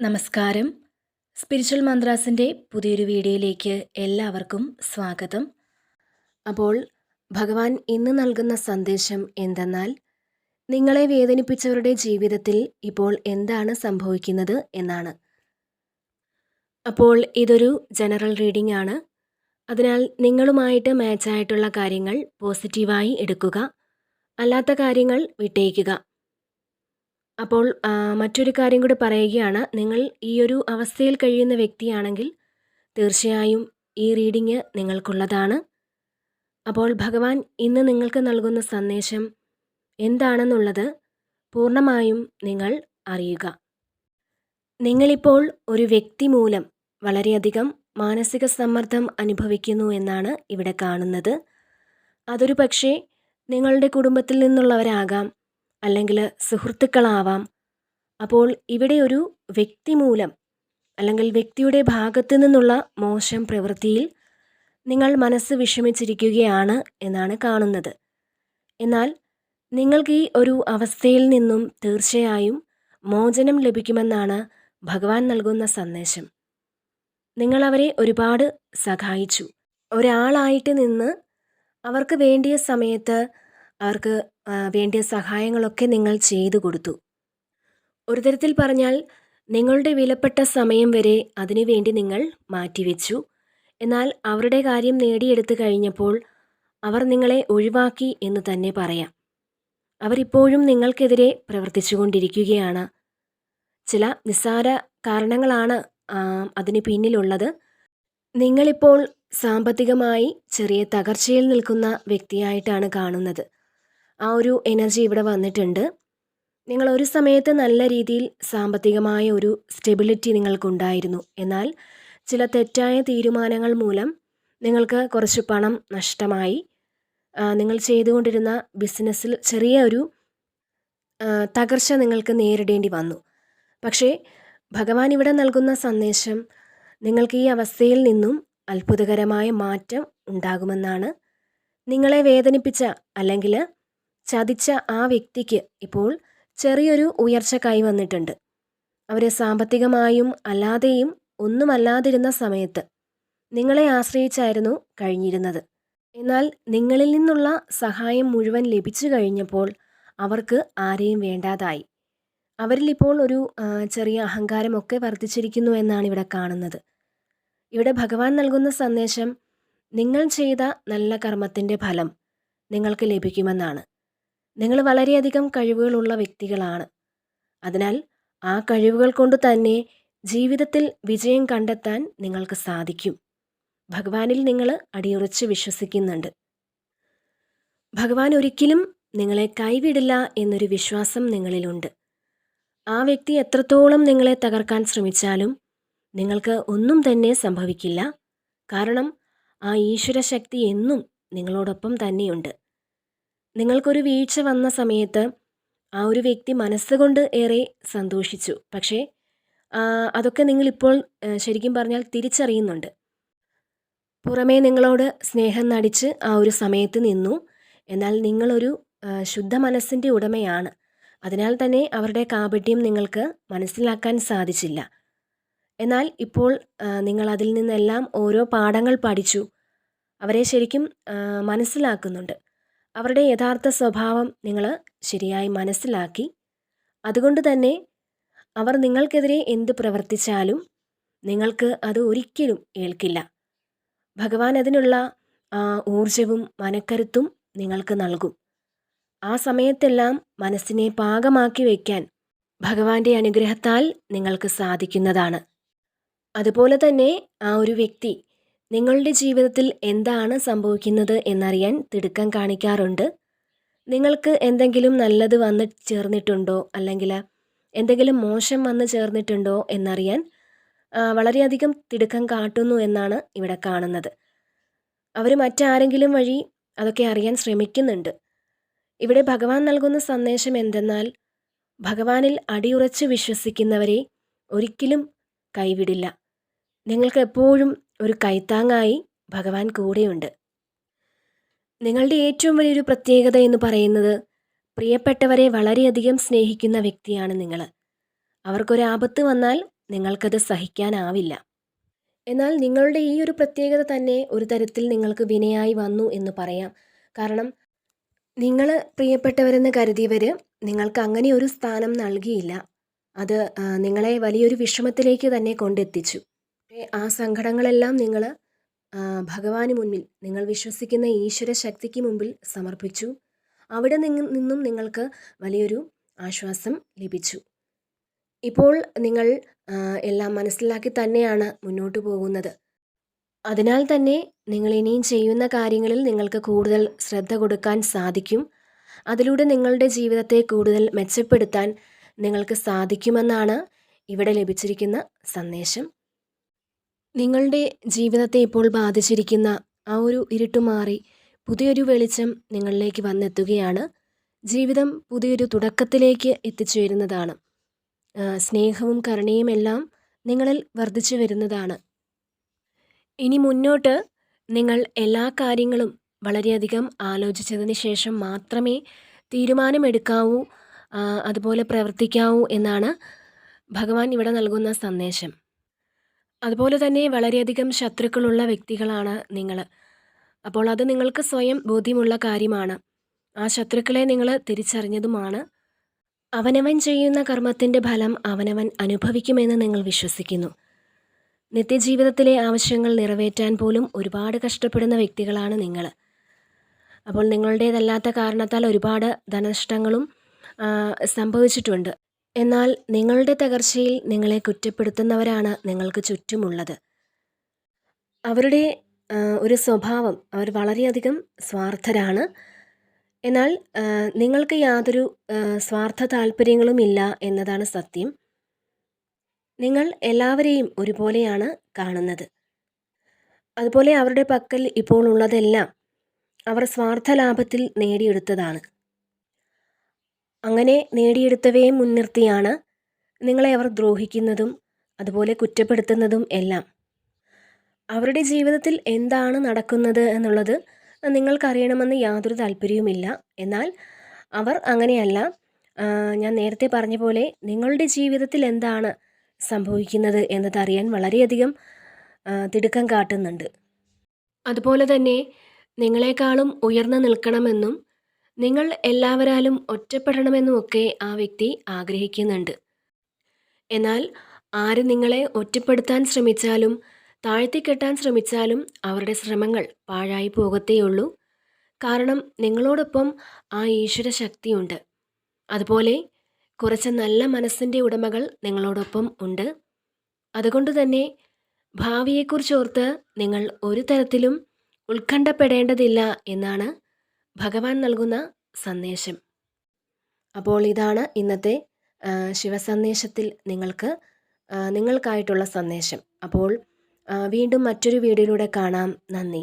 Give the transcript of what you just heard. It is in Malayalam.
നമസ്കാരം. സ്പിരിച്വൽ മന്ത്രാസിന്റെ പുതിയൊരു വീഡിയോയിലേക്ക് എല്ലാവർക്കും സ്വാഗതം. അപ്പോൾ ഭഗവാൻ ഇന്ന് നൽകുന്ന സന്ദേശം എന്തെന്നാൽ നിങ്ങളെ വേദനിപ്പിച്ചവരുടെ ജീവിതത്തിൽ ഇപ്പോൾ എന്താണ് സംഭവിക്കുന്നത് എന്നാണ്. അപ്പോൾ ഇതൊരു ജനറൽ റീഡിംഗ് ആണ് അതിനാൽ നിങ്ങളുമായിട്ട് മാച്ചായിട്ടുള്ള കാര്യങ്ങൾ പോസിറ്റീവായി എടുക്കുക അല്ലാത്ത കാര്യങ്ങൾ വിട്ടേക്കുക. അപ്പോൾ മറ്റൊരു കാര്യം കൂടി പറയുകയാണ്. നിങ്ങൾ ഈ ഒരു അവസ്ഥയിൽ കഴിയുന്ന വ്യക്തിയാണെങ്കിൽ തീർച്ചയായും ഈ റീഡിങ് നിങ്ങൾക്കുള്ളതാണ്. അപ്പോൾ ഭഗവാൻ ഇന്ന് നിങ്ങൾക്ക് നൽകുന്ന സന്ദേശം എന്താണെന്നുള്ളത് പൂർണമായും നിങ്ങൾ അറിയുക. നിങ്ങളിപ്പോൾ ഒരു വ്യക്തി മൂലം വളരെയധികം മാനസിക സമ്മർദ്ദം അനുഭവിക്കുന്നു എന്നാണ് ഇവിടെ കാണുന്നത്. അതൊരു പക്ഷേ നിങ്ങളുടെ കുടുംബത്തിൽ നിന്നുള്ളവരാകാം. അല്ലെങ്കിൽ സുഹൃത്തുക്കളാവാം. അപ്പോൾ ഇവിടെ ഒരു വ്യക്തി മൂലം അല്ലെങ്കിൽ വ്യക്തിയുടെ ഭാഗത്തു നിന്നുള്ള മോശം പ്രവൃത്തിയിൽ നിങ്ങൾ മനസ്സ് വിഷമിച്ചിരിക്കുകയാണ് എന്നാണ് കാണുന്നത്. എന്നാൽ നിങ്ങൾക്ക് ഈ ഒരു അവസ്ഥയിൽ നിന്നും തീർച്ചയായും മോചനം ലഭിക്കുമെന്നാണ് ഭഗവാൻ നൽകുന്ന സന്ദേശം. നിങ്ങൾ അവരെ ഒരുപാട് സഹായിച്ചു. ഒരാളായിട്ട് നിന്ന് അവർക്ക് വേണ്ടിയ സമയത്ത് അവർക്ക് വേണ്ടിയ സഹായങ്ങളൊക്കെ നിങ്ങൾ ചെയ്തു കൊടുത്തു. ഒരു തരത്തിൽ പറഞ്ഞാൽ നിങ്ങളുടെ വിലപ്പെട്ട സമയം വരെ അതിനുവേണ്ടി നിങ്ങൾ മാറ്റിവെച്ചു. എന്നാൽ അവരുടെ കാര്യം നേടിയെടുത്തു കഴിഞ്ഞപ്പോൾ അവർ നിങ്ങളെ ഒഴിവാക്കി എന്ന് തന്നെ പറയാം. അവരിപ്പോഴും നിങ്ങൾക്കെതിരെ പ്രവർത്തിച്ചുകൊണ്ടിരിക്കുകയാണ്. ചില നിസ്സാര കാരണങ്ങളാണ് അതിന് പിന്നിലുള്ളത്. നിങ്ങളിപ്പോൾ സാമ്പത്തികമായി ചെറിയ തകർച്ചയിൽ നിൽക്കുന്ന വ്യക്തിയായിട്ടാണ് കാണുന്നത്. ആ ഒരു എനർജി ഇവിടെ വന്നിട്ടുണ്ട്. നിങ്ങൾ ഒരു സമയത്ത് നല്ല രീതിയിൽ സാമ്പത്തികമായ ഒരു സ്റ്റെബിലിറ്റി നിങ്ങൾക്കുണ്ടായിരുന്നു. എന്നാൽ ചില തെറ്റായ തീരുമാനങ്ങൾ മൂലം നിങ്ങൾക്ക് കുറച്ച് പണം നഷ്ടമായി. നിങ്ങൾ ചെയ്തുകൊണ്ടിരുന്ന ബിസിനസ്സിൽ ചെറിയ ഒരു തകർച്ച നിങ്ങൾക്ക് നേരിടേണ്ടി വന്നു. പക്ഷേ ഭഗവാൻ ഇവിടെ നൽകുന്ന സന്ദേശം നിങ്ങൾക്ക് ഈ അവസ്ഥയിൽ നിന്നും അത്ഭുതകരമായ മാറ്റം ഉണ്ടാകുമെന്നാണ് നിങ്ങളെ വേദനിപ്പിച്ച അല്ലെങ്കിൽ ചതിച്ച ആ വ്യക്തിക്ക് ഇപ്പോൾ ചെറിയൊരു ഉയർച്ച കൈവന്നിട്ടുണ്ട് അവരെ സാമ്പത്തികമായും അല്ലാതെയും ഒന്നുമല്ലാതിരുന്ന സമയത്ത് നിങ്ങളെ ആശ്രയിച്ചായിരുന്നു കഴിഞ്ഞിരുന്നത്. എന്നാൽ നിങ്ങളിൽ നിന്നുള്ള സഹായം മുഴുവൻ ലഭിച്ചു കഴിഞ്ഞപ്പോൾ അവർക്ക് ആരെയും വേണ്ടാതായി. അവരിൽ ഇപ്പോൾ ഒരു ചെറിയ അഹങ്കാരമൊക്കെ വർദ്ധിച്ചിരിക്കുന്നു എന്നാണ് ഇവിടെ കാണുന്നത്. ഇവിടെ ഭഗവാൻ നൽകുന്ന സന്ദേശം നിങ്ങൾ ചെയ്ത നല്ല കർമ്മത്തിന്റെ ഫലം നിങ്ങൾക്ക് ലഭിക്കുമെന്നാണ്. നിങ്ങൾ വളരെയധികം കഴിവുകളുള്ള വ്യക്തികളാണ്. അതിനാൽ ആ കഴിവുകൾ കൊണ്ട് തന്നെ ജീവിതത്തിൽ വിജയം കണ്ടെത്താൻ നിങ്ങൾക്ക് സാധിക്കും. ഭഗവാനിൽ നിങ്ങൾ അടിയുറച്ച് വിശ്വസിക്കുന്നുണ്ട്. ഭഗവാൻ ഒരിക്കലും നിങ്ങളെ കൈവിടില്ല എന്നൊരു വിശ്വാസം നിങ്ങളിലുണ്ട്. ആ വ്യക്തി എത്രത്തോളം നിങ്ങളെ തകർക്കാൻ ശ്രമിച്ചാലും നിങ്ങൾക്ക് ഒന്നും തന്നെ സംഭവിക്കില്ല. കാരണം ആ ഈശ്വര ശക്തി എന്നും നിങ്ങളോടൊപ്പം തന്നെയുണ്ട്. നിങ്ങൾക്കൊരു വീഴ്ച വന്ന സമയത്ത് ആ ഒരു വ്യക്തി മനസ്സുകൊണ്ട് ഏറെ സന്തോഷിച്ചു. പക്ഷേ അതൊക്കെ നിങ്ങളിപ്പോൾ ശരിക്കും പറഞ്ഞാൽ തിരിച്ചറിയുന്നുണ്ട്. പുറമേ നിങ്ങളോട് സ്നേഹം നടിച്ച് ആ ഒരു സമയത്ത് നിന്നു. എന്നാൽ നിങ്ങളൊരു ശുദ്ധ മനസ്സിന്റെ ഉടമയാണ്. അതിനാൽ തന്നെ അവരുടെ കാപട്യം നിങ്ങൾക്ക് മനസ്സിലാക്കാൻ സാധിച്ചില്ല. എന്നാൽ ഇപ്പോൾ നിങ്ങൾ അതിൽ നിന്നെല്ലാം ഓരോ പാഠങ്ങൾ പഠിച്ചു. അവരെ ശരിക്കും മനസ്സിലാക്കുന്നുണ്ട്. അവരുടെ യഥാർത്ഥ സ്വഭാവം നിങ്ങൾ ശരിയായി മനസ്സിലാക്കി. അതുകൊണ്ട് തന്നെ അവർ നിങ്ങൾക്കെതിരെ എന്ത് പ്രവർത്തിച്ചാലും നിങ്ങൾക്ക് അത് ഒരിക്കലും ഏൽക്കില്ല. ഭഗവാൻ അതിനുള്ള ഊർജവും മനക്കരുത്തും നിങ്ങൾക്ക് നൽകും. ആ സമയത്തെല്ലാം മനസ്സിനെ പാകമാക്കി വയ്ക്കാൻ ഭഗവാന്റെ അനുഗ്രഹത്താൽ നിങ്ങൾക്ക് സാധിക്കുന്നതാണ്. അതുപോലെ തന്നെ ആ ഒരു വ്യക്തി നിങ്ങളുടെ ജീവിതത്തിൽ എന്താണ് സംഭവിക്കുന്നത് എന്നറിയാൻ തിടുക്കം കാണിക്കാറുണ്ട്. നിങ്ങൾക്ക് എന്തെങ്കിലും നല്ലത് വന്ന് ചേർന്നിട്ടുണ്ടോ? അല്ലെങ്കിൽ എന്തെങ്കിലും മോശം വന്ന് ചേർന്നിട്ടുണ്ടോ? എന്നറിയാൻ വളരെയധികം തിടുക്കം കാട്ടുന്നു എന്നാണ് ഇവിടെ കാണുന്നത്. അവർ മറ്റാരെങ്കിലും വഴി അതൊക്കെ അറിയാൻ ശ്രമിക്കുന്നുണ്ട്. ഇവിടെ ഭഗവാൻ നൽകുന്ന സന്ദേശം എന്തെന്നാൽ ഭഗവാനിൽ അടിയുറച്ച് വിശ്വസിക്കുന്നവരെ ഒരിക്കലും കൈവിടില്ല. നിങ്ങൾക്ക് എപ്പോഴും ഒരു കൈത്താങ്ങായി ഭഗവാൻ കൂടെയുണ്ട്. നിങ്ങളുടെ ഏറ്റവും വലിയൊരു പ്രത്യേകത എന്ന് പറയുന്നത് പ്രിയപ്പെട്ടവരെ വളരെയധികം സ്നേഹിക്കുന്ന വ്യക്തിയാണ് നിങ്ങൾ. അവർക്കൊരാപത്ത് വന്നാൽ നിങ്ങൾക്കത് സഹിക്കാനാവില്ല. എന്നാൽ നിങ്ങളുടെ ഈ ഒരു പ്രത്യേകത തന്നെ ഒരു തരത്തിൽ നിങ്ങൾക്ക് വിനയായി വന്നു എന്ന് പറയാം. കാരണം നിങ്ങൾ പ്രിയപ്പെട്ടവരെന്ന് കരുതിയവർ നിങ്ങൾക്ക് അങ്ങനെ ഒരു സ്ഥാനം നൽകിയില്ല. അത് നിങ്ങളെ വലിയൊരു വിഷമത്തിലേക്ക് തന്നെ കൊണ്ടെത്തിച്ചു. ആ സങ്കടങ്ങളെല്ലാം നിങ്ങൾ ഭഗവാന് മുന്നിൽ നിങ്ങൾ വിശ്വസിക്കുന്ന ഈശ്വര ശക്തിക്ക് മുമ്പിൽ സമർപ്പിച്ചു. അവിടെ നിന്നും നിങ്ങൾക്ക് വലിയൊരു ആശ്വാസം ലഭിച്ചു. ഇപ്പോൾ നിങ്ങൾ എല്ലാം മനസ്സിലാക്കി തന്നെയാണ് മുന്നോട്ട് പോകുന്നത്. അതിനാൽ തന്നെ നിങ്ങൾ ഇനിയും ചെയ്യുന്ന കാര്യങ്ങളിൽ നിങ്ങൾക്ക് കൂടുതൽ ശ്രദ്ധ കൊടുക്കാൻ സാധിക്കും. അതിലൂടെ നിങ്ങളുടെ ജീവിതത്തെ കൂടുതൽ മെച്ചപ്പെടുത്താൻ നിങ്ങൾക്ക് സാധിക്കുമെന്നാണ് ഇവിടെ ലഭിച്ചിരിക്കുന്ന സന്ദേശം. നിങ്ങളുടെ ജീവിതത്തെ ഇപ്പോൾ ബാധിച്ചിരിക്കുന്ന ആ ഒരു ഇരുട്ട് മാറി പുതിയൊരു വെളിച്ചം നിങ്ങളിലേക്ക് വന്നെത്തുകയാണ്. ജീവിതം പുതിയൊരു തുടക്കത്തിലേക്ക് എത്തിച്ചേരുന്നതാണ്. സ്നേഹവും കരുണയും എല്ലാം നിങ്ങളിൽ വർദ്ധിച്ചു വരുന്നതാണ്. ഇനി മുന്നോട്ട് നിങ്ങൾ എല്ലാ കാര്യങ്ങളും വളരെയധികം ആലോചിച്ചതിന് ശേഷം മാത്രമേ തീരുമാനമെടുക്കാവൂ അതുപോലെ പ്രവർത്തിക്കാവൂ എന്നാണ് ഭഗവാൻ ഇവിടെ നൽകുന്ന സന്ദേശം. അതുപോലെ തന്നെ വളരെയധികം ശത്രുക്കളുള്ള വ്യക്തികളാണ് നിങ്ങൾ അപ്പോൾ അത് നിങ്ങൾക്ക് സ്വയം ബോധ്യമുള്ള കാര്യമാണ്. ആ ശത്രുക്കളെ നിങ്ങൾ തിരിച്ചറിഞ്ഞതുമാണ്. അവനവൻ ചെയ്യുന്ന കർമ്മത്തിന്റെ ഫലം അവനവൻ അനുഭവിക്കുമെന്ന് നിങ്ങൾ വിശ്വസിക്കുന്നു. നിത്യജീവിതത്തിലെ ആവശ്യങ്ങൾ നിറവേറ്റാൻ പോലും ഒരുപാട് കഷ്ടപ്പെടുന്ന വ്യക്തികളാണ് നിങ്ങൾ അപ്പോൾ നിങ്ങളുടേതല്ലാത്ത കാരണത്താൽ ഒരുപാട് ധനനഷ്ടങ്ങളും സംഭവിച്ചിട്ടുണ്ട്. എന്നാൽ നിങ്ങളുടെ തകർച്ചയിൽ നിങ്ങളെ കുറ്റപ്പെടുത്തുന്നവരാണ് നിങ്ങൾക്ക് ചുറ്റുമുള്ളത്. അവരുടെ ഒരു സ്വഭാവം അവർ വളരെയധികം സ്വാർത്ഥരാണ്. എന്നാൽ നിങ്ങൾക്ക് യാതൊരു സ്വാർത്ഥ താല്പര്യങ്ങളും ഇല്ല എന്നതാണ് സത്യം. നിങ്ങൾ എല്ലാവരെയും ഒരുപോലെയാണ് കാണുന്നത്. അതുപോലെ അവരുടെ പക്കൽ ഇപ്പോൾ ഉള്ളതെല്ലാം അവർ സ്വാർത്ഥ ലാഭത്തിൽ നേടിയെടുത്തതാണ്. അങ്ങനെ നേടിയെടുത്തവയെ മുൻനിർത്തിയാണ് നിങ്ങളെ അവർ ദ്രോഹിക്കുന്നതും അതുപോലെ കുറ്റപ്പെടുത്തുന്നതും എല്ലാം. അവരുടെ ജീവിതത്തിൽ എന്താണ് നടക്കുന്നത് എന്നുള്ളത് നിങ്ങൾക്കറിയണമെന്ന് യാതൊരു താല്പര്യവുമില്ല. എന്നാൽ അവർ അങ്ങനെയല്ല. ഞാൻ നേരത്തെ പറഞ്ഞ പോലെ നിങ്ങളുടെ ജീവിതത്തിൽ എന്താണ് സംഭവിക്കുന്നത് എന്നതറിയാൻ വളരെയധികം തിടുക്കം കാട്ടുന്നുണ്ട്. അതുപോലെ തന്നെ നിങ്ങളെക്കാളും ഉയർന്നു നിൽക്കണമെന്നും നിങ്ങൾ എല്ലാവരാലും ഒറ്റപ്പെടണമെന്നും ഒക്കെ ആ വ്യക്തി ആഗ്രഹിക്കുന്നുണ്ട്. എന്നാൽ ആര് നിങ്ങളെ ഒറ്റപ്പെടുത്താൻ ശ്രമിച്ചാലും താഴ്ത്തിക്കെട്ടാൻ ശ്രമിച്ചാലും അവരുടെ ശ്രമങ്ങൾ പാഴായി പോകത്തേയുള്ളൂ. കാരണം നിങ്ങളോടൊപ്പം ആ ഈശ്വര ശക്തിയുണ്ട് അതുപോലെ കുറച്ച് നല്ല മനസ്സിന്റെ ഉടമകൾ നിങ്ങളോടൊപ്പം ഉണ്ട്. അതുകൊണ്ട് തന്നെ ഭാവിയെക്കുറിച്ചോർത്ത് നിങ്ങൾ ഒരു തരത്തിലും ഉത്കണ്ഠപ്പെടേണ്ടതില്ല എന്നാണ് ഭഗവാൻ നൽകുന്ന സന്ദേശം. അപ്പോൾ ഇതാണ് ഇന്നത്തെ ശിവസന്ദേശത്തിൽ നിങ്ങൾക്ക് നിങ്ങൾക്കായിട്ടുള്ള സന്ദേശം. അപ്പോൾ വീണ്ടും മറ്റൊരു വീഡിയോയിലൂടെ കാണാം. നന്ദി.